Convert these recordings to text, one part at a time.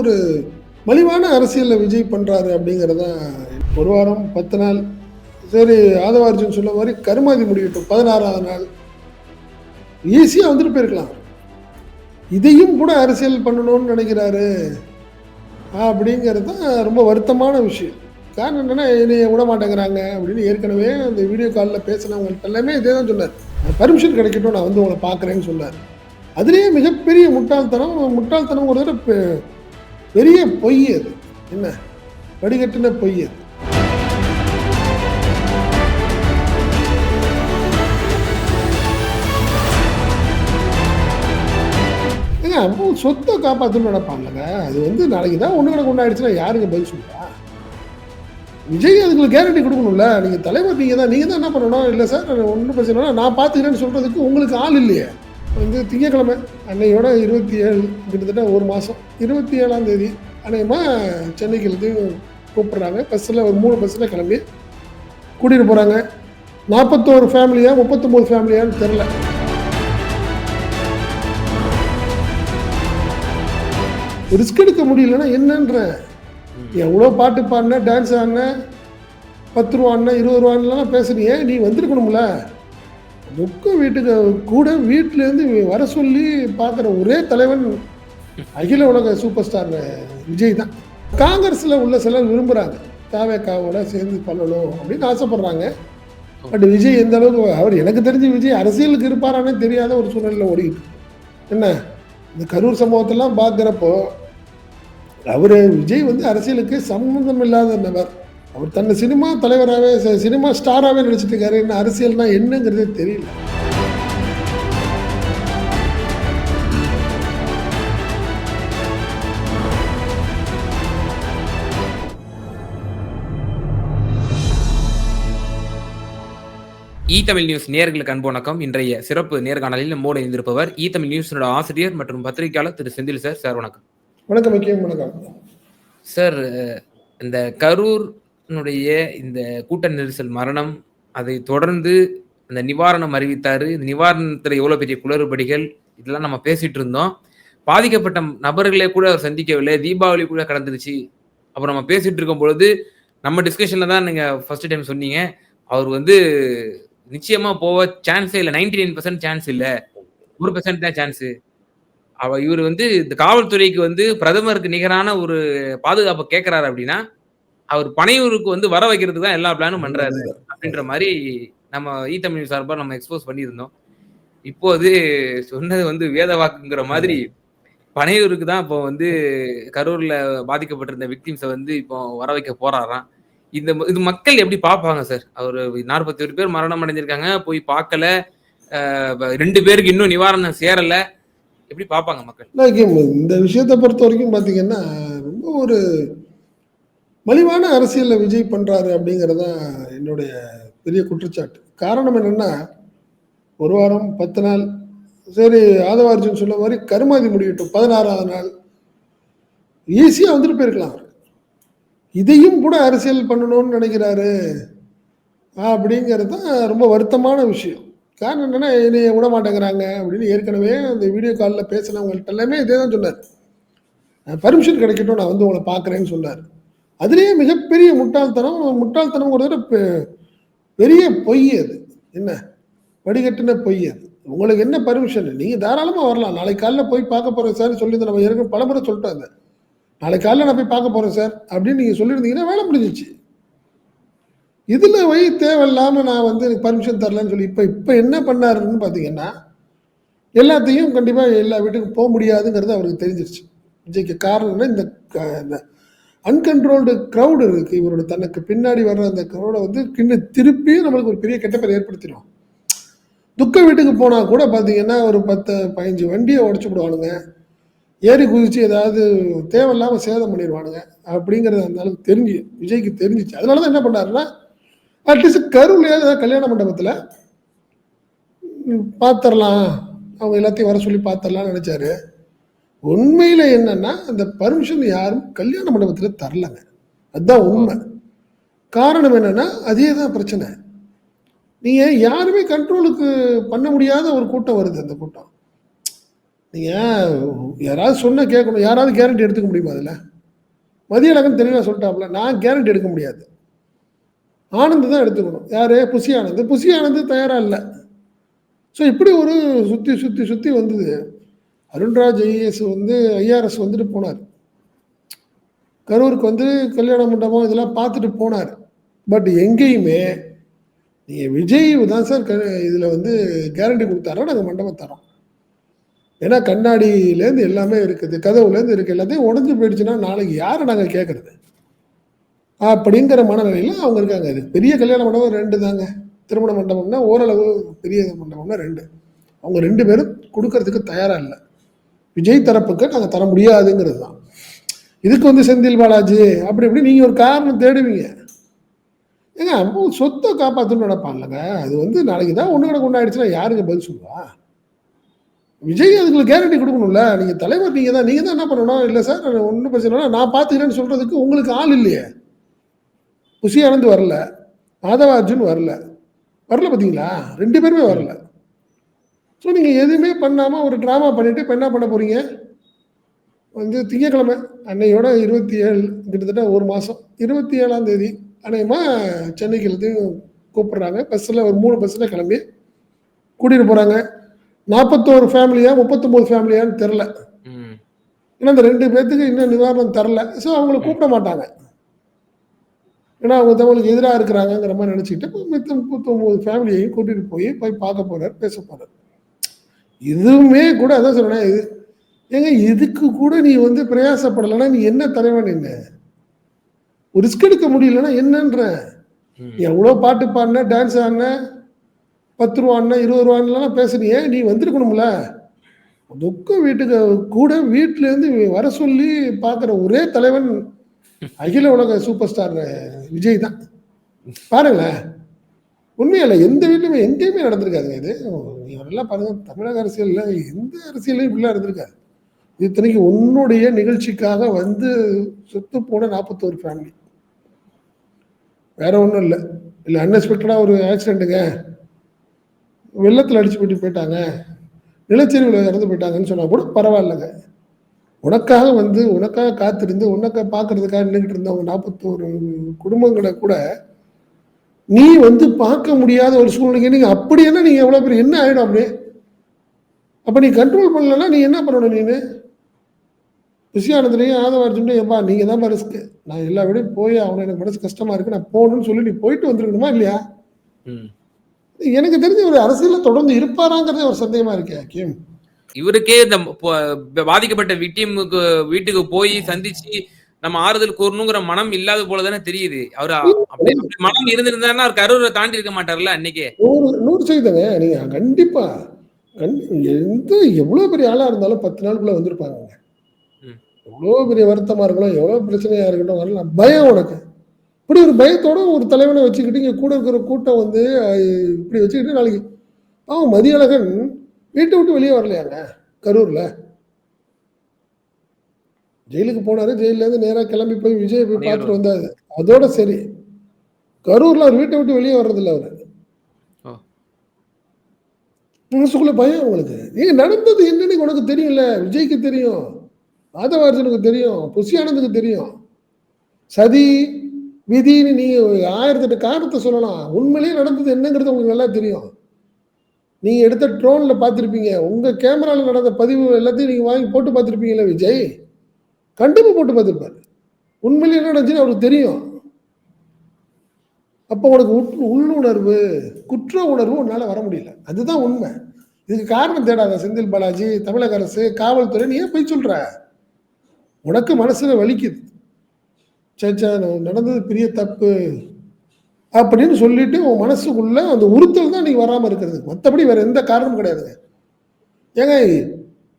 ஒரு மலிவான அரசியலில் விஜய் பண்ணுறாரு அப்படிங்கிறதான் ஒரு வாரம் பத்து நாள் சரி ஆதவார்ஜுன் சொன்ன மாதிரி கருமாதி முடியட்டும் பதினாறாவது நாள். ஈஸியாக வந்துட்டு போயிருக்கலாம். இதையும் கூட அரசியல் பண்ணணும்னு நினைக்கிறாரு அப்படிங்கிறது தான் ரொம்ப வருத்தமான விஷயம். காரணம் என்னன்னா என்னைய விட மாட்டேங்கிறாங்க அப்படின்னு ஏற்கனவே அந்த வீடியோ காலில் பேசினவங்கள்ட்ட எல்லாமே இதே தான் சொன்னார். பர்மிஷன் கிடைக்கட்டும் நான் வந்து உங்களை பார்க்குறேன்னு சொன்னார். அதுலேயே மிகப்பெரிய முட்டாள்தனம் முட்டாள்தனம் ஒரு தடவை பெரிய பொய் அது. என்ன? வடிகட்டின பொய் அது. ஏங்க சொத்தை காப்பாற்றணும்னு நினைப்பாங்கங்க அது வந்து நாளைக்கு தான் ஒன்று கணக்கு ஒன்றாயிடுச்சுன்னா யாருங்க பதில் சொல்லுவா? விஜய் அதுக்கு கேரண்டி கொடுக்கணும்ல. நீங்கள் தலைவர் நீங்கள் தான் நீங்கள் தான் என்ன பண்ணணும்? இல்லை சார் ஒன்றும் பிரச்சனை நான் பார்த்துக்கிறேன்னு சொல்கிறதுக்கு உங்களுக்கு ஆள் இல்லையே. வந்து திங்கக்கிழமை அன்னையோட இருபத்தி ஏழு கிட்டத்தட்ட ஒரு மாதம் இருபத்தி ஏழாம் தேதி அநேகமாக சென்னைக்கு இருந்து கூப்பிட்றாங்க. பஸ்ஸில் ஒரு மூணு பஸ்ஸில் கிளம்பி கூட்டிகிட்டு போகிறாங்க நாற்பத்தோரு ஃபேமிலியா முப்பத்தொம்போது ஃபேமிலியான்னு தெரில ரிஸ்க் எடுக்க முடியலன்னா என்னன்ற எவ்வளோ பாட்டு பாடின டான்ஸ் ஆடின பத்து ரூபா ஆடின இருபது ரூபான்லாம் பேசுறீங்க. நீ வந்திருக்கணும்ல? துக்க வீட்டுக்கு கூட வீட்டிலேருந்து வர சொல்லி பார்க்குற ஒரே தலைவன் அகில உலக சூப்பர் ஸ்டார் விஜய் தான். காங்கிரஸில் உள்ள சிலர் விரும்புகிறாங்க தாவேக்காவோட சேர்ந்து பண்ணணும் அப்படின்னு ஆசைப்படுறாங்க. பட் விஜய் எந்த அளவுக்கு அவர் எனக்கு தெரிஞ்சு விஜய் அரசியலுக்கு இருப்பாரானே தெரியாத ஒரு சூழ்நிலையில் ஓடிக்கிட்டு என்ன? இந்த கரூர் சம்பவத்தெல்லாம் பார்க்குறப்போ அவர் விஜய் வந்து அரசியலுக்கு சம்மந்தம் இல்லாத நபர். அவர் தன்னை சினிமா தலைவராகவே ச- சினிமா ஸ்டாராகவே நினச்சிட்டு இருக்காரு. என்ன அரசியல்னால் என்னங்கிறதே தெரியல. இ தமிழ் நியூஸ் நேயர்களுக்கு அன்பு வணக்கம். இன்றைய சிறப்பு நேர்காணலில் நம்மோடு இணைந்திருப்பவர் இ தமிழ் நியூஸோட ஆசிரியர் மற்றும் பத்திரிகையாளர் திரு செந்தில் சார். சார் வணக்கம். வணக்கம் வணக்கம். சார் இந்த கரூர்னுடைய இந்த கூட்ட நெரிசல் மரணம் அதை தொடர்ந்து அந்த நிவாரணம் அறிவித்தாரு. இந்த நிவாரணத்துல எவ்வளவு பெரிய குளறுபடிகள் இதெல்லாம் நம்ம பேசிட்டு இருந்தோம். பாதிக்கப்பட்ட நபர்களே கூட அவர் சந்திக்கவில்லை. தீபாவளி கூட கடந்துருச்சு. அப்புறம் நம்ம பேசிட்டு இருக்கும் பொழுது நம்ம டிஸ்கஷன்ல தான் நீங்க ஃபர்ஸ்ட் டைம் சொன்னீங்க. அவர் வந்து நிச்சயமா போக சான்ஸே இல்லை. நைன்டி நைன் பர்சன்ட் சான்ஸ் இல்லை. ஒரு பெர்சன்ட் தான் சான்ஸ் அவ இவர் வந்து இந்த காவல்துறைக்கு வந்து பிரதமருக்கு நிகரான ஒரு பாதுகாப்பை கேட்கிறாரு அப்படின்னா அவர் பனையூருக்கு வந்து வர வைக்கிறதுக்கு தான் எல்லா பிளானும் பண்றாரு அப்படின்ற மாதிரி நம்ம ஈ தமிழ் சார்பா நம்ம எக்ஸ்போஸ் பண்ணியிருந்தோம். இப்போது சொன்னது வந்து வேத வாக்குங்கிற மாதிரி பனையூருக்கு தான் இப்போ வந்து கரூர்ல பாதிக்கப்பட்டிருந்த விக்டிம்ஸை வந்து இப்போ வர வைக்க போறாராம். இந்த இது மக்கள் எப்படி பார்ப்பாங்க சார்? அவர் நாற்பத்தி ஒரு பேர் மரணம் அடைஞ்சிருக்காங்க போய் பார்க்கல ரெண்டு பேருக்கு இன்னும் நிவாரணம் சேரல. எப்படி பார்ப்பாங்க மக்கள்? இந்த விஷயத்தை பொறுத்த வரைக்கும் பார்த்தீங்கன்னா ரொம்ப ஒரு மலிவான அரசியலில் விஜய் பண்ணுறாரு அப்படிங்கிறது தான் என்னுடைய பெரிய குற்றச்சாட்டு. காரணம் என்னென்னா ஒரு வாரம் பத்து நாள் சரி ஆதவார்ஜுன் சொன்ன மாதிரி கருமாதி முடியட்டும் பதினாறாவது நாள். ஈஸியாக வந்துட்டு போயிருக்கலாம் அவர். இதையும் கூட அரசியல் பண்ணணும்னு நினைக்கிறாரு அப்படிங்கிறது தான் ரொம்ப வருத்தமான விஷயம். காரணம் என்னென்னா என்னைய விட மாட்டேங்கிறாங்க அப்படின்னு ஏற்கனவே அந்த வீடியோ காலில் பேசினவங்கள்ட்ட எல்லாமே இதே தான் சொன்னார் பர்மிஷன் கிடைக்கட்டும் நான் வந்து உங்களை பார்க்குறேன்னு சொன்னார். அதுலேயே மிகப்பெரிய முட்டாள்தனம் முட்டாள்தனம் கூட பெ- பெரிய பொய் அது. என்ன? வடிகட்டின பொய் அது. உங்களுக்கு என்ன பர்மிஷன் நீங்கள் தாராளமாக வரலாம். நாளைக்கு காலைல போய் பார்க்க போகிறேன் சார் சொல்லி நம்ம ஏற்கனவே பலமுறை சொல்லிட்டாங்க நாளைக்கு காலைல நான் போய் பார்க்க போகிறேன் சார் அப்படின்னு நீங்கள் சொல்லியிருந்தீங்கன்னா வேலை முடிஞ்சிச்சு. இதில் வை தேவையில்லாமல் நான் வந்து எனக்கு பர்மிஷன் தரலன்னு சொல்லி இப்போ இப்போ என்ன பண்ணாருன்னு பார்த்தீங்கன்னா எல்லாத்தையும் கண்டிப்பாக எல்லா வீட்டுக்கும் போக முடியாதுங்கிறது அவருக்கு தெரிஞ்சிருச்சு. விஜய்க்கு காரணம் என்ன? இந்த க- இந்த அன்கண்ட்ரோல்டு க்ரௌடு இருக்குது இவரோட தனக்கு பின்னாடி வர்ற அந்த க்ரௌடை வந்து கிண்ணு திருப்பியும் நம்மளுக்கு ஒரு பெரிய கெட்ட பேர் ஏற்படுத்திடும் துக்க வீட்டுக்கு போனால் கூட பார்த்தீங்கன்னா ஒரு பத்து பதினஞ்சு வண்டியை உடச்சு விடுவானுங்க. ஏறி குதிச்சு ஏதாவது தேவையில்லாமல் சேதம் பண்ணிடுவானுங்க அப்படிங்கிறது அந்த அளவுக்கு தெரிஞ்சு விஜய்க்கு தெரிஞ்சிச்சு. அதனால தான் என்ன பண்ணாருன்னா அட்லீஸ்ட் கருவிலையாவது ஏதாவது கல்யாண மண்டபத்தில் பார்த்துடலாம் அவங்க எல்லாத்தையும் வர சொல்லி பார்த்துடலாம்னு நினச்சாரு. உண்மையில் என்னன்னா அந்த பர்மிஷன் யாரும் கல்யாண மண்டபத்தில் தரலங்க. அதுதான் உண்மை. காரணம் என்னன்னா அதே தான் பிரச்சனை. நீங்கள் யாருமே கண்ட்ரோலுக்கு பண்ண முடியாத ஒரு கூட்டம் வருது அந்த கூட்டம். நீங்கள் யாராவது சொன்னால் கேட்கணும். யாராவது கேரண்டி எடுத்துக்க முடியுமா அதில்? மதியழகன் தெளிவாக சொல்லிட்டாப்ல. நான் கேரண்டி எடுக்க முடியாது. ஆனந்த் தான் எடுத்துக்கணும். யார்? புசி ஆனந்த். புசி ஆனந்த் தயாராக இல்லை. ஸோ இப்படி ஒரு சுற்றி சுற்றி சுற்றி வந்தது. அருண்ராஜ் ஐஏஎஸ் வந்து ஐஆர்எஸ் வந்துட்டு போனார். கரூருக்கு வந்து கல்யாண மண்டபம் இதெல்லாம் பார்த்துட்டு போனார். பட் எங்கேயுமே நீங்கள் விஜய் தான் சார் க இதில் வந்து கேரண்டி கொடுத்தாரோ நாங்கள் மண்டபம் தரோம். ஏன்னா கண்ணாடியிலேருந்து எல்லாமே இருக்குது கதவுலேருந்து இருக்குது எல்லாத்தையும் உடஞ்சி போயிடுச்சுன்னா நாளைக்கு யாரை நாங்கள் கேட்குறது அப்படிங்கிற மனநிலையில் அவங்க இருக்காங்க. இது பெரிய கல்யாண மண்டபம் ரெண்டு தாங்க. திருமண மண்டபம்னா ஓரளவு பெரிய மண்டபம்னா ரெண்டு. அவங்க ரெண்டு பேரும் கொடுக்கறதுக்கு தயாராக இல்லை. விஜய் தரப்புக்கு நாங்கள் தர முடியாதுங்கிறது தான். இதுக்கு வந்து செந்தில் பாலாஜி அப்படி இப்படி நீங்கள் ஒரு காரணம் தேடுவீங்க. ஏங்க சொத்தை காப்பாற்றணும்னு நினைப்பாங்கல்லங்க அது வந்து நாளைக்கு தான் ஒன்று கிடக்கு ஒன்று ஆயிடுச்சுன்னா யாருங்க பதில் சொல்லுவா? விஜய் அதுங்களுக்கு கேரண்டி கொடுக்கணும்ல? நீங்கள் தலைவர் நீங்கள் தான் நீங்கள் தான் என்ன பண்ணணும்? இல்லை சார் ஒன்றும் பிரச்சனை நான் பார்த்துக்கிறேன்னு சொல்கிறதுக்கு உங்களுக்கு ஆள் இல்லையே. குஷி ஆனந்த் வரல. மாதவ அர்ஜுன் வரல. வரல பார்த்தீங்களா ரெண்டு பேருமே வரல. ஸோ நீங்கள் எதுவுமே பண்ணாமல் ஒரு ட்ராமா பண்ணிட்டு இப்போ என்ன பண்ண போறீங்க? வந்து திங்கக்கிழமை அன்னையோட இருபத்தி ஏழு கிட்டத்தட்ட ஒரு மாதம் இருபத்தி ஏழாம் தேதி அநேகமாக சென்னைக்கு எல்லாத்தையும் கூப்பிடுறாங்க. பஸ்ஸில் ஒரு மூணு பஸ்ஸில் கிளம்பி கூட்டிகிட்டு போகிறாங்க நாற்பத்தோரு ஃபேமிலியா முப்பத்தொம்போது ஃபேமிலியான்னு தெரில ம். ஏன்னா இந்த ரெண்டு பேர்த்துக்கு இன்னும் நிவாரணம் தரல ஸோ அவங்கள கூப்பிட மாட்டாங்க. ஏன்னா அவங்க தமிழுக்கு எதிராக இருக்கிறாங்கங்கிற மாதிரி நினச்சிக்கிட்டு மித்த முப்பத்தொம்போது ஃபேமிலியையும் கூட்டிகிட்டு போய் போய் பார்க்க போறார் பேச போறார். இதுவுமே கூட அதான் சொல்றேன் இது ஏங்க இதுக்கு கூட நீ வந்து பிரயாசப்படலைன்னா நீ என்ன தலைவன் என்ன? ரிஸ்க் எடுக்க முடியலன்னா என்னன்ற? எவ்வளோ பாட்டு பாடின டான்ஸ் ஆடின பத்து ரூபான்னா இருபது ரூபான்லாம் பேசுனியே நீ வந்திருக்கணும்ல? துக்கம் வீட்டுக்கு கூட வீட்டிலேருந்து வர சொல்லி பார்க்குற ஒரே தலைவன் அகில உலக சூப்பர் ஸ்டார் விஜய் தான். பாருங்களேன் உண்மையில எந்த வீட்லையுமே எங்கேயுமே நடந்திருக்காதுங்க இது. இவரெல்லாம் பாருங்க தமிழக அரசியலில் எந்த அரசியலையும் இப்படிலாம் நடந்திருக்காது. இத்தனைக்கு உன்னுடைய நிகழ்ச்சிக்காக வந்து செத்து போன நாற்பத்தோரு ஃபேமிலி வேற ஒன்றும் இல்லை. இல்லை அன்எக்ஸ்பெக்டடாக ஒரு ஆக்சிடென்ட்டுங்க வெள்ளத்தில் அடிச்சு போயிட்டு போயிட்டாங்க. நிலச்சரிவில் இறந்து போயிட்டாங்கன்னு சொன்னால் கூட பரவாயில்லைங்க. உனக்காக வந்து உனக்காக காத்திருந்து உனக்காக பார்க்கறதுக்காக நின்றுக்கிட்டு இருந்தவங்க நாற்பத்தோரு குடும்பங்களை கூட நீ வந்து பார்க்க முடியாத ஒரு சூழ்நிலைக்கு நீங்கள் அப்படி என்ன நீங்கள் எவ்வளோ பேர் என்ன ஆகிடும் அப்படியே அப்போ நீ கண்ட்ரோல் பண்ணலன்னா நீ என்ன பண்ணணும் நீனு? விஷயானதுலேயும் ஆதவார்ஜுன்ட்டு எப்பா நீங்கள் தான் ரிஸ்க்கு நான் எல்லா விடையும் போய் அவனை எனக்கு மனசு கஷ்டமாக இருக்குது நான் போகணும்னு சொல்லி நீ போயிட்டு வந்துருக்கணுமா இல்லையா? ம். எனக்கு தெரிஞ்ச ஒரு அரசியல்ல தொடர்ந்து இருப்பாராங்கிறதே ஒரு சந்தேகமா இருக்கே கிம் இவருக்கே இந்த பாதிக்கப்பட்ட விக்டிமுக்கு வீட்டுக்கு போய் சந்திச்சு நம்ம ஆறுதல் கூறணுங்கிற மனம் இல்லாத போல தானே தெரியுது. அவரு அப்படி மனம் இருந்திருந்தாருன்னா அவர் கரூரை தாண்டி இருக்க மாட்டார்ல அன்னைக்கே. நூறு நூறு சதவீதங்க நீங்க கண்டிப்பா கண் எந்த எவ்வளவு பெரிய ஆளா இருந்தாலும் பத்து நாளுக்குள்ள வந்திருப்பாங்க. எவ்வளவு பெரிய வருத்தமா இருக்கணும் எவ்வளவு பிரச்சனையா இருக்கட்டும் வரலாம். பயம் உனக்கு. இப்படி ஒரு பயத்தோட ஒரு தலைவனை வச்சுக்கிட்டு இங்க கூட இருக்கிற கூட்டம் வந்து இப்படி வச்சுக்கிட்டு நாளைக்கு அவன் மதியழகன் வீட்டை விட்டு வெளியே வரலையாங்க கரூர்ல. ஜெயிலுக்கு போனாரு ஜெயில இருந்து நேரா கிளம்பி போய் விஜய் போய் பார்த்துட்டு வந்தாரு. அதோட சரி. கரூர்ல அவர் வீட்டை விட்டு வெளியே வர்றதில்ல அவரு. மனசுக்குள்ள பயம் உங்களுக்கு. நீங்க நடந்தது என்னன்னு உனக்கு தெரியும்ல. விஜய்க்கு தெரியும். மாதவார்ஜனுக்கு தெரியும். புசி ஆனந்துக்கு தெரியும். சதி விதின்னு நீங்கள் ஆயிரத்தெட்டு காரணத்தை சொல்லலாம். உண்மையிலேயே நடந்தது என்னங்கிறது உங்களுக்கு நல்லா தெரியும். நீங்க எடுத்த ட்ரோன்ல பார்த்துருப்பீங்க. உங்க கேமரால நடந்த பதிவு எல்லாத்தையும் நீங்க வாங்கி போட்டு பார்த்திருப்பீங்கல்ல விஜய்? கண்டிப்பாக போட்டு பார்த்துருப்பாரு. உண்மையிலேயே என்ன நடந்துச்சுன்னு அவருக்கு தெரியும். அப்போ உனக்கு உட்- உள்ளுணர்வு குற்ற உணர்வு உன்னால் வர முடியல. அதுதான் உண்மை. இதுக்கு காரணம் தேடாத செந்தில் பாலாஜி தமிழக அரசு காவல்துறை நீ ஏன் போய் சொல்கிற உனக்கு மனசில் வலிக்குது. சே சே, நடந்தது பெரிய தப்பு அப்படின்னு சொல்லிட்டு உன் மனசுக்குள்ள அந்த உறுத்தல் தான் நீ வராம இருக்கிறது. மற்றபடி வேற எந்த காரணமும் கிடையாதுங்க. ஏங்க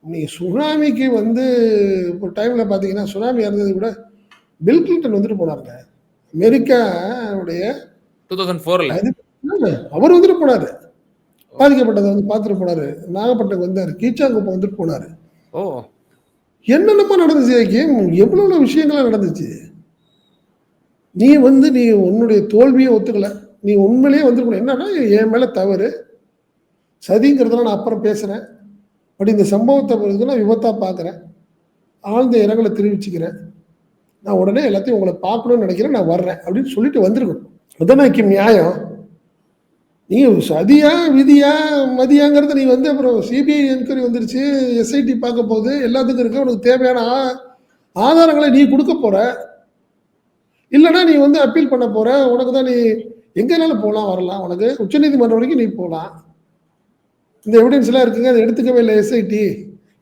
நீ சுனாமிக்கு வந்து இப்போ டைம்ல பாத்தீங்கன்னா சுனாமி இறந்தது கூட பில் கிளின்டன் வந்துட்டு போனாருங்க. அமெரிக்காவுடைய டூ தௌசண்ட் ஃபோர்ல அவர் வந்துட்டு போனாரு. பாதிக்கப்பட்டதை வந்து பார்த்துட்டு போனாரு. நாகப்பட்டினம் வந்தாரு. கீச்சாங்குப்பம் வந்துட்டு போனாரு. ஓ. என்னென்னமோ நடந்துச்சு எவ்வளவு விஷயங்கள்லாம் நடந்துச்சு. நீ வந்து நீ உன்னுடைய தோல்வியை ஒத்துக்கல. நீ உண்மையிலேயே வந்துருக்கணும். என்னன்னா என் மேலே தவறு. சதிங்கிறதெல்லாம் நான் அப்புறம் பேசுகிறேன் பட் இந்த சம்பவத்தை பொறுத்து நான் விபத்தாக பார்க்குறேன் ஆழ்ந்த இரங்கலை தெரிவிச்சுக்கிறேன். நான் உடனே எல்லாத்தையும் உங்களை பார்க்கணும்னு நினைக்கிறேன். நான் வர்றேன் அப்படின்னு சொல்லிட்டு வந்திருக்கணும். அதானே நியாயம். நீ சதியா விதியா மதியாங்கிறத நீ வந்து அப்புறம் சிபிஐ என்கொயரி வந்துருச்சு. எஸ்ஐடி பார்க்க போகுது. எல்லாத்துக்கும் இருக்க. உனக்கு தேவையான ஆதாரங்களை நீ கொடுக்க போகிற இல்லைன்னா நீ வந்து அப்பீல் பண்ண போற. உனக்கு தான் நீ எங்கனாலும் போகலாம் வரலாம். உனக்கு உச்சநீதிமன்றம் வரைக்கும் நீ போகலாம். இந்த எவிடன்ஸ் எல்லாம் இருக்குங்க. அதை எடுத்துக்கவே இல்லை எஸ்ஐடி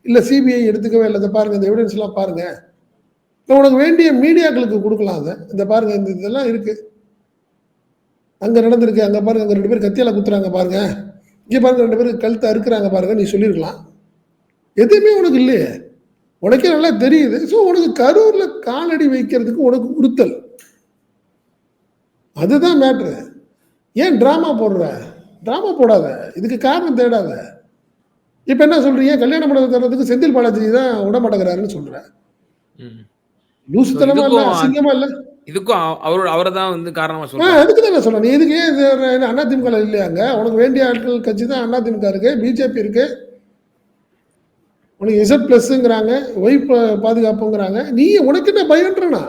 இல்லை சிபிஐ எடுத்துக்கவே இல்லை. இதை பாருங்க. இந்த எவிடன்ஸ் எல்லாம் பாருங்க. இல்லை உனக்கு வேண்டிய மீடியாக்களுக்கு கொடுக்கலாம் அதை. இந்த பாருங்க. இந்த இதெல்லாம் இருக்கு. அங்கே நடந்திருக்கு. அங்கே பாருங்க. அங்கே ரெண்டு பேர் கத்தியால குத்துறாங்க பாருங்க. இங்கே பாருங்க. ரெண்டு பேருக்கு கழுத்தை அறுக்கிறாங்க பாருங்க. நீ சொல்லியிருக்கலாம். எதுவுமே உனக்கு இல்லையே. உனக்கே நல்லா தெரியுது. ஸோ உனக்கு கரூரில் காலடி வைக்கிறதுக்கு உனக்கு உறுத்தல். அதுதான் மேட்ரு ஏன் டிராமா போடுற? டிராமா போடாத. இதுக்கு காரணம் தேடாத. இப்ப என்ன சொல்றீங்க? கல்யாண மண்டபம் தர்றதுக்கு செந்தில் பாலாஜி தான் விட மாட்டேங்கிறாருன்னு சொல்ற ம். லூசுத்தனமா இல்ல அசிங்கமா இல்ல. இதுக்கும் அவ- அவரோட அவரை தான் வந்து காரணமா ஆ, சொல்றாங்க அதுக்கு தான் நான் சொல்றேன். நீ எதுக்கு ஏன் அதிமுக ல இல்லையாங்க? உனக்கு வேண்டிய ஆட்கள் கட்சி தான் அதிமுக இருக்கு பிஜேபி இருக்கு. உனக்கு இசட் பிளஸ்ங்கிறாங்க ஒய் பா- பாதுகாப்புங்கிறாங்க. நீ உனக்கு என்ன பயம்ன்றனா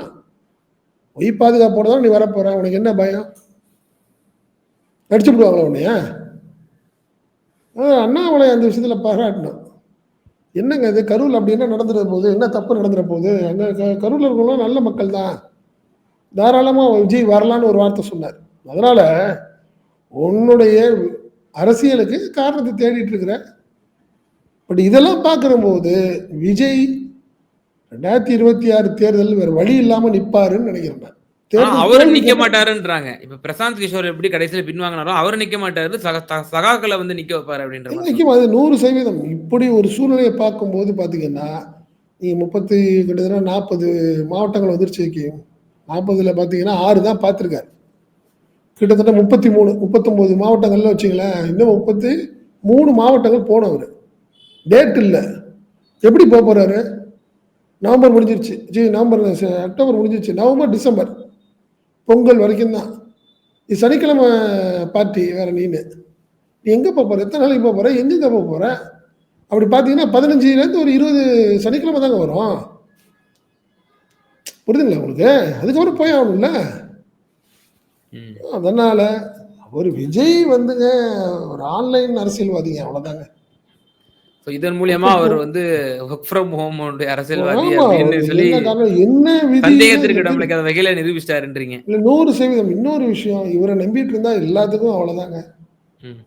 பொய் பாதுகாப்போட தான் நீ வரப்போற? உனக்கு என்ன பயம்? நடிச்சு விடுவாங்களா உன்னைய? அஹ் அண்ணாமலை அந்த விஷயத்துல பாராட்டணும். என்னங்க இது? கரூர் அப்படி என்ன நடந்துட போகுது என்ன தப்பு நடந்துட போகுது அங்கே க- இருக்கவங்களாம் நல்ல மக்கள் தான் தாராளமாக விஜய் வரலான்னு ஒரு வார்த்தை சொன்னார். அதனால உன்னுடைய அரசியலுக்கு காரணத்தை தேடிட்டு இருக்கிற. பட் இதெல்லாம் பார்க்கறம்போது போது விஜய் ரெண்டாயிரத்தி இருபத்தி ஆறு தேர்தல் வேற வழி இல்லாம நிப்பாருன்னு நினைக்கிறேன். நான். ஆனா தேர்தல் அவரு தோல்வி நிக்க மாட்டாருன்றாங்க. இப்ப பிரசாந்த் கிஷோர் எப்படி கடைசியில பின்வாங்கினாரோ அவர் நிக்க மாட்டாரு. சகாக்களை வந்து நிக்க வைப்பாரு அப்படின்ற நிச்சயமா அது நூறு சதவீதம். இப்படி ஒரு சூழ்நிலையை பார்க்கும்போது பார்த்தீங்கன்னா நீ முப்பத்தி கிட்டத்தட்ட நாற்பது மாவட்டங்கள் வந்துருச்சு நாற்பதுல பார்த்தீங்கன்னா ஆறு தான் பார்த்துருக்காரு. கிட்டத்தட்ட முப்பத்தி மூணு முப்பத்தொம்போது மாவட்டங்கள்ல வச்சுங்களேன் இன்னும் முப்பத்தி மூணு மாவட்டங்கள் போனவர். டேட் இல்லை. எப்படி போக போறாரு? நவம்பர் முடிஞ்சிருச்சு. ஜி நவம்பர் அக்டோபர் முடிஞ்சிருச்சு. November December. பொங்கல் வரைக்கும் தான். இது சனிக்கிழமை பார்ட்டி வேற நீனு. நீ எங்கே போக போகிற எத்தனை நாளைக்கு போக போகிற எங்கெங்க போக போகிற அப்படி பார்த்தீங்கன்னா பதினஞ்சுலேருந்து ஒரு இருபது சனிக்கிழமை தாங்க வரும். புரியுதுங்களா உங்களுக்கு? அதுக்கப்புறம் போய் ஆகணும்ல. அதனால ஒரு விஜய் வந்துங்க ஒரு ஆன்லைன் அரசியல்வாதிங்க அவ்வளோதாங்க இதன் மூலியமா அவர் வந்து ஒர்க் ஃப்ரம் ஹோம் அரசியல்வாதி அப்படின்னு சொல்லி என்ன சந்தேகத்திற்கு இடமில்லை அதை வகையில நிரூபிச்சிட்டாருன்றீங்க. இல்ல நூறு சதவீதம். இன்னொரு விஷயம் இவரை நம்பிட்டு இருந்தா எல்லாத்துக்கும் அவ்வளவுதாங்க. ம்.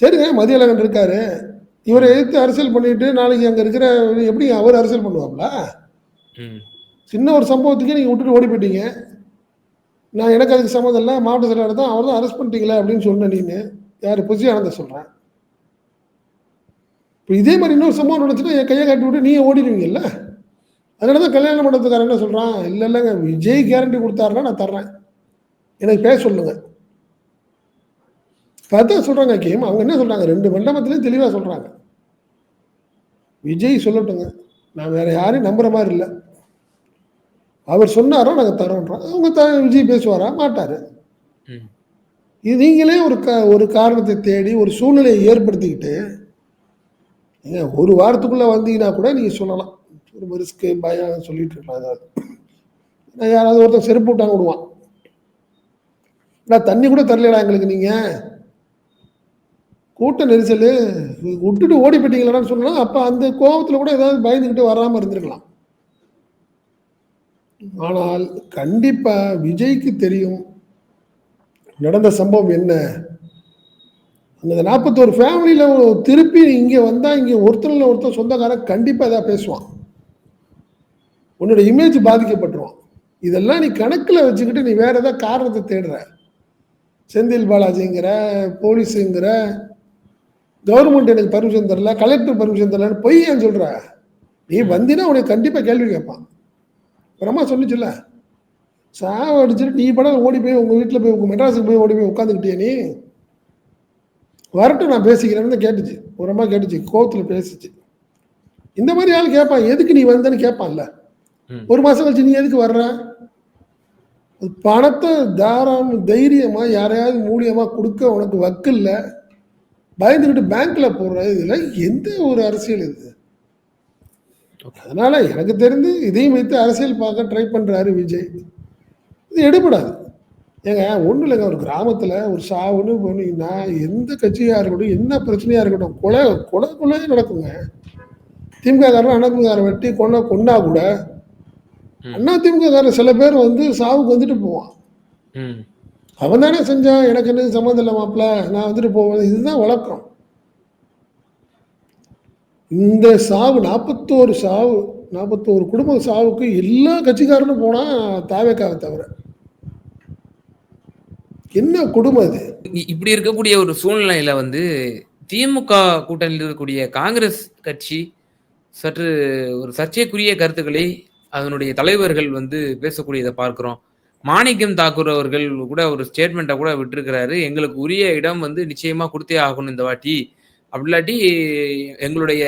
சரிங்க மதியழகன் இருக்காரு? இவரை எதிர்த்து அரசியல் பண்ணிட்டு நாளைக்கு அங்க இருக்கிற எப்படி அவர் அரசியல் பண்ணுவாப்ல. சின்ன ஒரு சம்பவத்துக்கே நீங்க விட்டுட்டு ஓடி போயிட்டீங்க. நான் எனக்கு அதுக்கு சம்மந்தம் இல்லை மாவட்ட செயலாளர் தான் அவர் தான் அரெஸ்ட் பண்ணிட்டீங்களே அப்படின்னு சொன்ன நீனு. யார் புசி ஆனந்த சொல்றேன். இப்போ இதே மாதிரி இன்னொரு சம்பவம் நடந்துச்சுன்னா என் கையை காட்டி விட்டு நீங்க ஓடிடுவீங்கல்ல? அதனால தான் கல்யாண மண்டபத்துக்காரன் என்ன சொல்றான் இல்லை இல்லைங்க விஜய் கேரண்டி கொடுத்தாருன்னா நான் தர்றேன். எனக்கு பேச சொல்லுங்க. பார்த்தா சொல்றாங்க கேம். அவங்க என்ன சொல்றாங்க ரெண்டு மண்டபத்திலையும் தெளிவா சொல்றாங்க. விஜய் சொல்லட்டுங்க நான் வேற யாரையும் நம்புற மாதிரி இல்லை. அவர் சொன்னாரோ நாங்கள் தரோன்றோம் அவங்க த விஜய் பேசுவாரா மாட்டாரு. இது நீங்களே ஒரு க ஒரு காரணத்தை தேடி ஒரு சூழ்நிலையை ஏற்படுத்திக்கிட்டு ஏங்க ஒரு வாரத்துக்குள்ளே வந்தீங்கன்னா கூட நீங்கள் சொல்லலாம். ஒரு ரிஸ்க்கு பயம் சொல்லிட்டு இருக்கலாம் ஏதாவது. நான் யாராவது ஒருத்தன் செருப்பு விட்டாங்க விடுவான். நான் தண்ணி கூட தரலடா எங்களுக்கு நீங்கள் கூட்ட நெரிசல். விட்டுட்டு ஓடி போயிட்டீங்களான்னு சொன்னால் அப்போ அந்த கோபத்தில் கூட ஏதாவது பயந்துக்கிட்டு வராமல் இருந்திருக்கலாம். ஆனால் கண்டிப்பாக விஜய்க்கு தெரியும் நடந்த சம்பவம் என்ன அந்த நாற்பத்தோரு ஃபேமிலியில் திருப்பி இங்கே வந்தால் இங்கே ஒருத்தரில் ஒருத்தர் சொந்தக்காரன் கண்டிப்பாக எதாவது பேசுவான். உன்னோட இமேஜ் பாதிக்கப்பட்டுருவான். இதெல்லாம் நீ கணக்கில் வச்சுக்கிட்டு நீ வேறு ஏதாவது காரணத்தை தேடுற. செந்தில் பாலாஜிங்கிற போலீஸுங்கிற கவர்மெண்ட் எனக்கு பர்மிஷன் தரல கலெக்டர் பர்மிஷன் தரலன்னு பொய் ஏன் சொல்கிற நீ வந்தினா உனக்கு கண்டிப்பாக கேள்வி கேட்பான். பிரம்மா சொன்னிச்சுல்ல சாவடிச்சுட்டு நீ படம் ஓடி போய் உங்கள் வீட்டில் போய் உங்கள் மெட்ராஸுக்கு போய் ஓடி போய் உட்காந்துக்கிட்டே நீ? வரட்டும் நான் பேசிக்கிறேன்னு கேட்டுச்சு. அம்மா கேட்டுச்சு கோவத்தில் பேசிச்சு. இந்த மாதிரி ஆள் கேட்பான். எதுக்கு நீ வந்தேன்னு கேட்பான்ல. ஒரு மாசம் கழிச்சு நீ எதுக்கு வர்ற? பணத்தை தாராளம் தைரியமா யாரையாவது மூலியமா கொடுக்க உனக்கு வக்கு இல்ல. பயந்துக்கிட்டு பேங்க்ல போடுற இதுல எந்த ஒரு அரசியல் இது? அதனால எனக்கு தெரிந்து இதையும் வைத்து அரசியல் பார்க்க ட்ரை பண்றாரு விஜய். இது எடுபடாது. ஏங்க ஒன்றும் இல்லைங்க ஒரு கிராமத்தில் ஒரு சாவுன்னு போனீங்கன்னா எந்த கட்சியாக இருக்கட்டும் என்ன பிரச்சனையாக இருக்கட்டும் கொலை கொலை கொலையே நடக்குங்க. திமுக காரன் அதிமுக வெட்டி கொன்ன கொன்னா கூட. அண்ணா திமுக காரன் சில பேர் வந்து சாவுக்கு வந்துட்டு போவான். அவன் தானே செஞ்சான் எனக்கு என்ன சம்மந்தம் இல்லை மாப்பிள்ள நான் வந்துட்டு போவேன் இதுதான் வழக்கம். இந்த சாவு நாற்பத்தோரு சாவு நாற்பத்தோரு குடும்ப சாவுக்கு எல்லா கட்சிக்காரனும் போனா தாவேக்காவை தவிர. என்ன குடும்பம் அது இப்படி இருக்கக்கூடிய ஒரு சூழ்நிலையில வந்து திமுக கூட்டணியில் இருக்கக்கூடிய காங்கிரஸ் கட்சி சற்று ஒரு சர்ச்சைக்குரிய கருத்துக்களை அதனுடைய தலைவர்கள் வந்து பேசக்கூடியதை பார்க்கிறோம். மாணிக்கம் தாக்கூர் அவர்கள் கூட ஒரு ஸ்டேட்மெண்ட்டை கூட விட்டிருக்கிறாரு. எங்களுக்கு உரிய இடம் வந்து நிச்சயமா கொடுத்தே ஆகணும் இந்த வாட்டி. அப்படிலாட்டி எங்களுடைய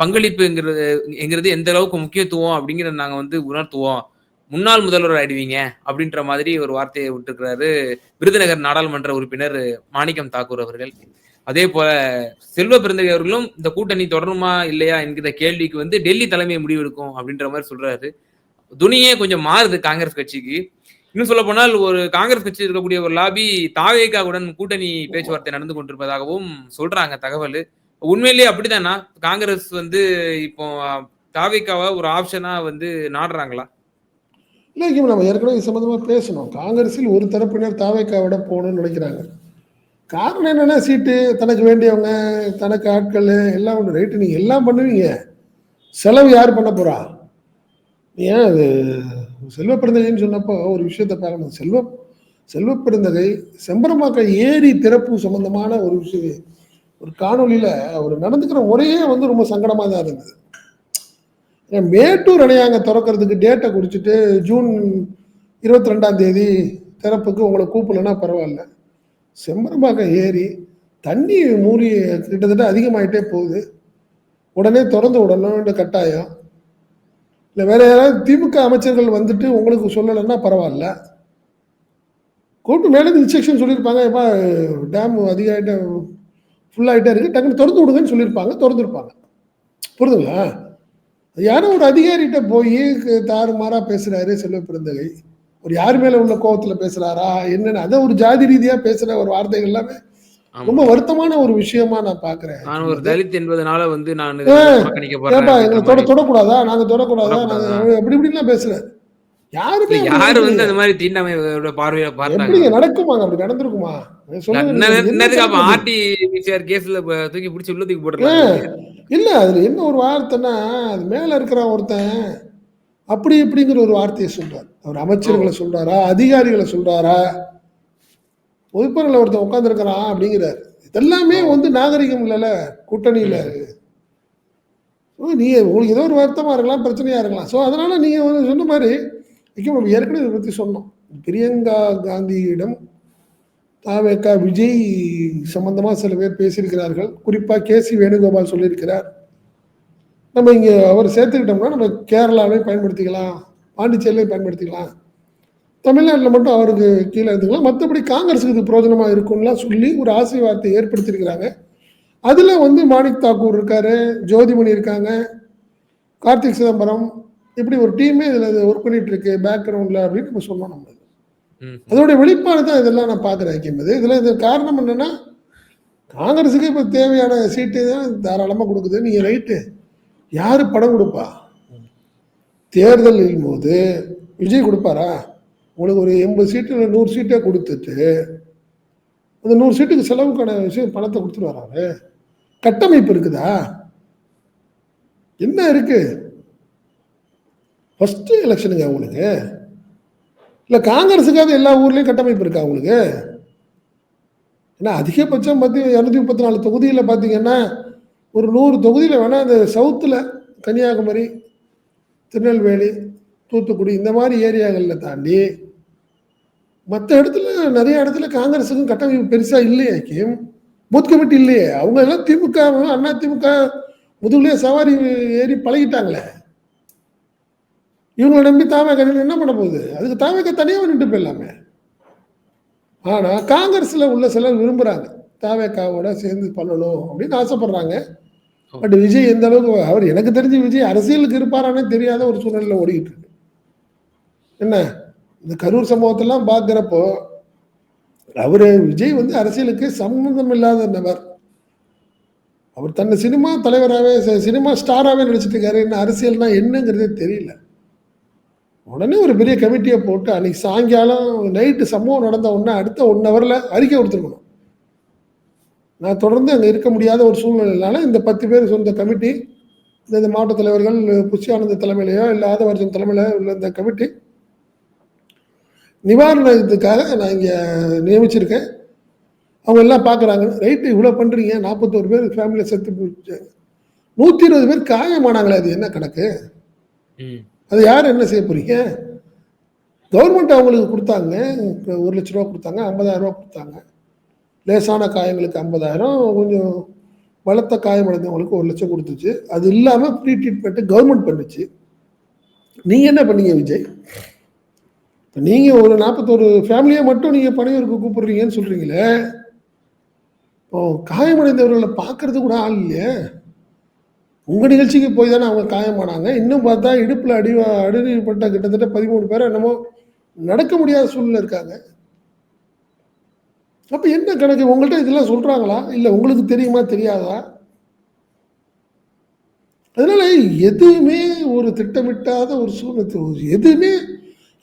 பங்களிப்புங்கிறது எங்கிறது எந்த அளவுக்கு முக்கியத்துவம் அப்படிங்கிறத நாங்கள் வந்து உணர்த்துவோம். முன்னாள் முதல்வர் ஆயிடுவீங்க அப்படின்ற மாதிரி ஒரு வார்த்தையை விட்டுருக்கிறாரு விருதுநகர் நாடாளுமன்ற உறுப்பினர் மாணிக்கம் தாக்கூர் அவர்கள். அதே போல செல்வ பிறந்தகை அவர்களும் இந்த கூட்டணி தொடருமா இல்லையா என்கிற கேள்விக்கு வந்து டெல்லி தலைமை முடிவெடுக்கும் அப்படின்ற மாதிரி சொல்றாரு. துணியே கொஞ்சம் மாறுது காங்கிரஸ் கட்சிக்கு. இன்னும் சொல்ல போனால் ஒரு காங்கிரஸ் கட்சி இருக்கக்கூடிய ஒரு லாபி தாவேகாவுடன் கூட்டணி பேச்சுவார்த்தை நடந்து கொண்டிருப்பதாகவும் சொல்றாங்க தகவல். உண்மையிலேயே அப்படித்தானா காங்கிரஸ் வந்து இப்போ தாவேகாவை ஒரு ஆப்ஷனா வந்து நாடுறாங்களா? இல்லை நம்ம ஏற்கனவே இது சம்மந்தமாக பேசணும். காங்கிரஸில் ஒரு தரப்பினர் தாவேக்காவிட போகணும்னு நினைக்கிறாங்க. காரணம் என்னென்னா சீட்டு தனக்கு வேண்டியவங்க தனக்கு ஆட்கள் எல்லாம் ஒன்று ரைட்டு நீங்கள் எல்லாம் பண்ணுவீங்க. செலவு யார் பண்ண போகிறா ஏன் அது செல்வ பிறந்தகைன்னு சொன்னப்போ ஒரு விஷயத்த பார்க்கணும் செல்வ செல்வ பிறந்தகை செம்பரமாக்க ஏரி திறப்பு சம்பந்தமான ஒரு விஷயம். ஒரு காணொலியில் அவர் நடந்துக்கிற முறையே வந்து ரொம்ப சங்கடமாக தான் இருந்தது. ஏன் மேட்டூர் அணையாங்க திறக்கிறதுக்கு டேட்டை குறிச்சிட்டு ஜூன் இருபத்தி ரெண்டாம் தேதி திறப்புக்கு உங்களை கூப்பிடலன்னா பரவாயில்ல. செம்பரம்பாக்கம் ஏரி தண்ணி மூறி கிட்டத்தட்ட அதிகமாகிட்டே போகுது. உடனே திறந்து விடணும்னு கட்டாயம். இல்லை வேற யாராவது திமுக அமைச்சர்கள் வந்துட்டு உங்களுக்கு சொல்லலைன்னா பரவாயில்ல. கூப்பிட்டு மேலே இன்ஸ்ட்ரக்ஷன் சொல்லியிருப்பாங்க எப்பா டேம் அதிகமாகிட்ட ஃபுல்லாகிட்டே இருக்குது டக்குன்னு திறந்து விடுங்கன்னு சொல்லியிருப்பாங்க திறந்துருப்பாங்க. புரிதுங்களா? யாரோ ஒரு அதிகாரிகிட்ட போய் தாறுமாறா பேசுறாரு செல்வ பிறந்தகை ஒரு யார் மேல உள்ள கோபத்துல பேசுறாரா? என்னன்னு அதை ஒரு ஜாதி ரீதியா பேசுற ஒரு வார்த்தைகள் எல்லாமே. ரொம்ப வருத்தமான ஒரு விஷயமா நான் பாக்குறேன். நான் ஒரு தலித் என்பதனால வந்து நான் எங்களை தொடக்கூடாதா? நாங்க தொடக்கூடாதா? நாங்க அப்படி இப்படிலாம் பேசுறேன் யாருமே யாரு வந்து. அந்த மாதிரி தீண்டாமையோட பார்வையில பார்த்தாங்க? நடக்குமாங்க அப்படி நடந்திருக்குமா? என்னதுக்கு? ஆர்டி பிசிஆர் கேஸ்ல தூக்கி பிடிச்சி உள்ள தூக்கி போட்டுருக்காங்க இல்ல அதுல என்ன ஒரு வார்த்தைன்னா அது மேல இருக்கிற ஒருத்தன் அப்படி இப்படிங்கிற ஒரு வார்த்தையை சொல்றாரு. அவர் அமைச்சர்களை சொல்றாரா? அதிகாரிகளை சொல்றாரா? பொதுப்பொருள் ஒருத்தன் உட்காந்துருக்கிறான் அப்படிங்கிறாரு. இதெல்லாமே வந்து நாகரிகம் இல்லைல்ல கூட்டணியில நீ உங்களுக்கு ஏதோ ஒரு வருத்தமா இருக்கலாம் பிரச்சனையா இருக்கலாம். ஸோ அதனால நீங்க வந்து சொன்ன மாதிரி முக்கியம் நம்ம ஏற்கனவே இதை பற்றி சொன்னோம். பிரியங்கா காந்தியிடம் தாவேக்கா விஜய் சம்பந்தமாக சில பேர் பேசியிருக்கிறார்கள். குறிப்பாக கே சி வேணுகோபால் சொல்லியிருக்கிறார். நம்ம இங்கே அவர் சேர்த்துக்கிட்டோம்னா நம்ம கேரளாவே பயன்படுத்திக்கலாம் பாண்டிச்சேரியிலையும் பயன்படுத்திக்கலாம். தமிழ்நாட்டில் மட்டும் அவருக்கு கீழே இருந்துக்கலாம். மற்றபடி காங்கிரஸுக்கு இது பிரோஜனமாக இருக்கும்லாம் சொல்லி ஒரு ஆசை வார்த்தை ஏற்படுத்தியிருக்கிறாங்க. அதில் வந்து மாணிக் தாக்கூர் இருக்காரு ஜோதிமணி இருக்காங்க கார்த்திக் சிதம்பரம் இப்படி ஒரு டீமே இதில் ஒர்க் பண்ணிட்டு இருக்கு பேக்ரவுண்டில் அப்படின்னு நம்ம சொன்னோம் நம்ம. ம். அதோட வெளிப்பாடு தான் இதெல்லாம் நான் பார்க்குறேன் வைக்கும்போது இதில் இது காரணம் என்னன்னா காங்கிரஸுக்கு இப்போ தேவையான சீட்டு தான் தாராளமாக கொடுக்குது. நீங்கள் ரைட்டு யார் படம் கொடுப்பா? தேர்தலின் போது விஜய் கொடுப்பாரா? உங்களுக்கு ஒரு எண்பது சீட்டு நூறு சீட்டை கொடுத்துட்டு அந்த நூறு சீட்டுக்கு செலவுக்கான விஷயம் பணத்தை கொடுத்துட்டு வராரு. கட்டமைப்பு இருக்குதா? என்ன இருக்கு? ஃபர்ஸ்ட் எலெக்ஷனுங்க அவங்களுக்கு. இல்லை காங்கிரஸுக்காக எல்லா ஊர்லேயும் கட்டமைப்பு இருக்கா உங்களுக்கு ஏன்னா அதிகபட்சம் பற்றி இரநூத்தி முப்பத்தி நாலு தொகுதியில் பார்த்தீங்கன்னா ஒரு நூறு தொகுதியில் வேணால் அந்த சவுத்தில் கன்னியாகுமரி திருநெல்வேலி தூத்துக்குடி இந்த மாதிரி ஏரியாக்களில் தாண்டி மற்ற இடத்துல நிறைய இடத்துல காங்கிரஸுக்கும் கட்டமைப்பு பெருசாக இல்லையே கிம் பூத் கமிட்டி இல்லையே. அவங்க எல்லாம் திமுக அண்ணா திமுக முதுகுலேயே சவாரி ஏறி பழகிட்டாங்களே. இவங்களை நம்பி தாமக என்ன பண்ண போகுது? அதுக்கு தாமக தனியாக நின்று போயிடலாமே. ஆனால் காங்கிரஸில் உள்ள சிலர் விரும்புகிறாங்க தாவேக்காவோட சேர்ந்து பண்ணணும் அப்படின்னு ஆசைப்படுறாங்க. பட் விஜய் எந்த அளவுக்கு அவர் எனக்கு தெரிஞ்சு விஜய் அரசியலுக்கு இருப்பாரானே தெரியாத ஒரு சூழ்நிலையில் ஓடிக்கிட்டு இருக்கு. என்ன? இந்த கரூர் சம்பவத்தெல்லாம் பார்க்குறப்போ அவர் விஜய் வந்து அரசியலுக்கு சம்மந்தம் இல்லாத நபர். அவர் தன்னை சினிமா தலைவராகவே சினிமா ஸ்டாராகவே நடிச்சிட்டு இருக்காரு. என்ன அரசியல்னா என்னங்கிறதே தெரியல. உடனே ஒரு பெரிய கமிட்டியை போட்டு அன்னைக்கு சாயங்காலம் நைட்டு சம்பவம் நடந்த உடனே அடுத்த ஒன் ஹவரில் அறிக்கை கொடுத்துருக்கணும். நான் தொடர்ந்து அங்கே இருக்க முடியாத ஒரு சூழ்நிலையினால இந்த பத்து பேர் சொந்த கமிட்டி இந்த இந்த மாவட்ட தலைவர்கள் புஷி ஆனந்த தலைமையிலையோ இல்லை ஆதவர்ஜன் தலைமையிலோ உள்ள இந்த கமிட்டி நிவாரணத்துக்காக நான் இங்கே நியமிச்சிருக்கேன். அவங்க எல்லாம் பார்க்குறாங்க ரைட்டு இவ்வளோ பண்ணுறீங்க நாற்பத்தோரு பேர் ஃபேமிலியில் செத்து போச்சு நூற்றி இருபது பேர் காயமானாங்களே அது என்ன கணக்கு? ம். அது யார் என்ன செய்ய போறீங்க? கவர்மெண்ட் அவங்களுக்கு கொடுத்தாங்க ஒரு லட்ச ரூபா கொடுத்தாங்க ஐம்பதாயிரம் ரூபா கொடுத்தாங்க. லேசான காயங்களுக்கு ஐம்பதாயிரம் கொஞ்சம் பலத்த காயமடைந்தவங்களுக்கு ஒரு லட்சம் கொடுத்துச்சு. அது இல்லாமல் ஃப்ரீ ட்ரீட்மெண்ட்டு கவர்மெண்ட் பண்ணுச்சு. நீங்கள் என்ன பண்ணீங்க விஜய்? இப்போ நீங்கள் ஒரு நாற்பத்தோரு ஃபேமிலியை மட்டும் நீங்கள் பணியூருக்கு கூப்பிடுறீங்கன்னு சொல்கிறீங்களே இப்போ காயமடைந்தவர்களை பார்க்கறது கூட ஆள் இல்லையே. உங்கள் நிகழ்ச்சிக்கு போய் தானே அவங்க காயமானாங்க இன்னும் பார்த்தா இடுப்பில் அடி அடிப்பட்ட கிட்டத்தட்ட பதிமூணு பேர் என்னமோ நடக்க முடியாத சூழ்நிலை இருக்காங்க. அப்போ என்ன கணக்கு? உங்கள்கிட்ட இதெல்லாம் சொல்கிறாங்களா இல்லை உங்களுக்கு தெரியுமா தெரியாதா? அதனால எதுவுமே ஒரு திட்டமிட்டாத ஒரு சூழ்நிலை ஒரு எதுவுமே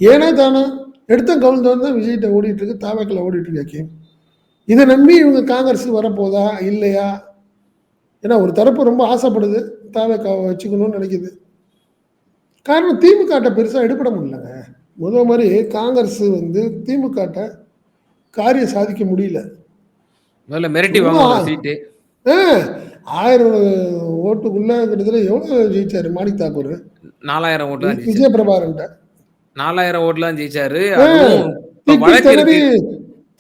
ஏனே தானோ எடுத்த கவுழ்ந்து தான் விஜய்கிட்ட ஓடிட்டுருக்கு தாவேக்கில் தாவக்கில் கேம் இதை நம்பி இவங்க காங்கிரஸ் வரப்போதா இல்லையா? ஏன்னா ஒரு தரப்பு ரொம்ப ஆசைப்படுது தாவேக்காவை வச்சுக்கணும்னு நினைக்குது. காரணம் திமுகட்ட பெருசாக எடுபட முடியலங்க. முத மாதிரி காங்கிரஸ் வந்து திமுகட்ட காரியம் சாதிக்க முடியல. மிரட்டி சீட்டு. ஆயிரம் ஓட்டுக்குள்ள கிட்டத்தட்ட எவ்வளோ ஜெயிச்சாரு மாணிக் தாக்கூர்? நாலாயிரம் ஓட்டு தான் விஜய பிரபாகரன்ட்ட நாலாயிரம் ஓட்டுல தான் ஜெயிச்சாரு. வழக்கு இருக்கு.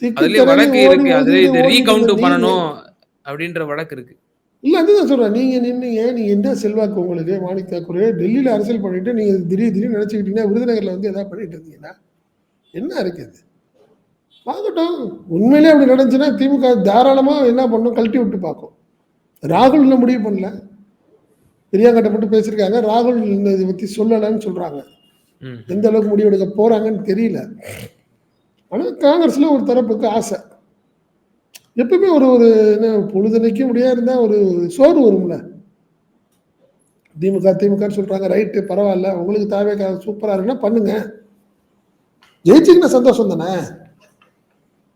திக்கு அதுலயே திணறி வழக்கு ஓடி இருக்கு அது வந்து இது ஓடி ரீகவுண்ட் வந்து பண்ணணும் அப்படின்ற வழக்கு இருக்கு. இல்ல அதுதான் சொல்றேன். நீங்க நின்னீங்க நீங்க என்ன செல்வாக்கு உங்களுக்கு? மாணிக் தாக்கூர் டெல்லியில அரசியல் பண்ணிட்டு நீங்க திடீர் திடீர்னு நினைச்சுக்கிட்டீங்கன்னா விருதுநகர்ல வந்து எதாவது பண்ணிட்டு இருந்தீங்கன்னா என்ன இருக்குது பார்க்கட்டும் உண்மையிலே அப்படி நடந்துச்சுன்னா திமுக தாராளமா என்ன பண்ணும்? கழட்டி விட்டு பார்க்கும். ராகுல் இன்னும் முடிவு பண்ணல. பெரியாங்கட்ட மட்டும் பேசியிருக்காங்க. ராகுல் இதை பத்தி சொல்லலைன்னு சொல்றாங்க. ம். எந்த அளவுக்கு முடிவெடுக்க போறாங்கன்னு தெரியல. ஆனா காங்கிரஸ்ல ஒரு தரப்புக்கு ஆசை. எப்பவுமே ஒரு ஒரு என்ன பொழுதுனைக்கும் முடியா ஒரு சோறு வரும்ல. திமுக திமுகன்னு சொல்றாங்க ரைட்டு பரவாயில்ல உங்களுக்கு தேவை சூப்பரா இருக்குன்னா பண்ணுங்க. ஜெயிச்சிங்கன்னா சந்தோஷம் தானே?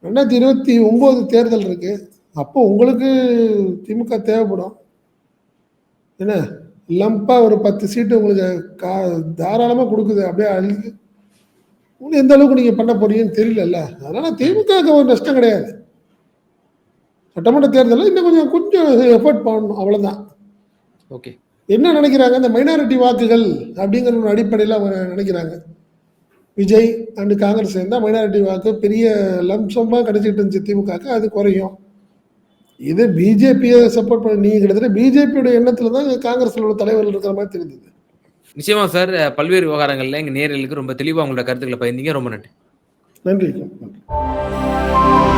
ரெண்டாயிரத்தி இருபத்தி ஒன்பது தேர்தல் இருக்கு. அப்போ உங்களுக்கு திமுக தேவைப்படும். என்ன லம்பா ஒரு பத்து சீட்டு உங்களுக்கு கா தாராளமாக கொடுக்குது அப்படியே அழுது உங்களுக்கு எந்த அளவுக்கு நீங்கள் பண்ண போறீங்கன்னு தெரியலல்ல. அதனால திமுக ஒரு நஷ்டம் கிடையாது. சட்டமன்ற தேர்தலில் இன்னும் கொஞ்சம் கொஞ்சம் எஃபர்ட் பண்ணணும் அவ்வளோதான் ஓகே என்ன நினைக்கிறாங்க? இந்த மைனாரிட்டி வாக்குகள் அப்படிங்கிற ஒரு அடிப்படையில் அவங்க நினைக்கிறாங்க. விஜய் அண்டு காங்கிரஸ் சேர்ந்தால் மைனாரிட்டி வாக்கு பெரிய லம்சமாக கிடைச்சிட்டு இருந்துச்சு திமுகவுக்கு அது குறையும். இது பிஜேபியை சப்போர்ட் பண்ணி நீங்கள் கிட்டத்தட்ட பிஜேபியோட எண்ணத்தில் தான் காங்கிரஸில் உள்ள தலைவர்கள் இருக்கிற மாதிரி தெரிஞ்சது. நிச்சயமா சார் பல்வேறு விவகாரங்கள்ல எங்க நேர்களுக்கு ரொம்ப தெளிவா உங்களோட கருத்துக்களை பயந்தீங்க ரொம்ப நன்றி நன்றி. நன்றி.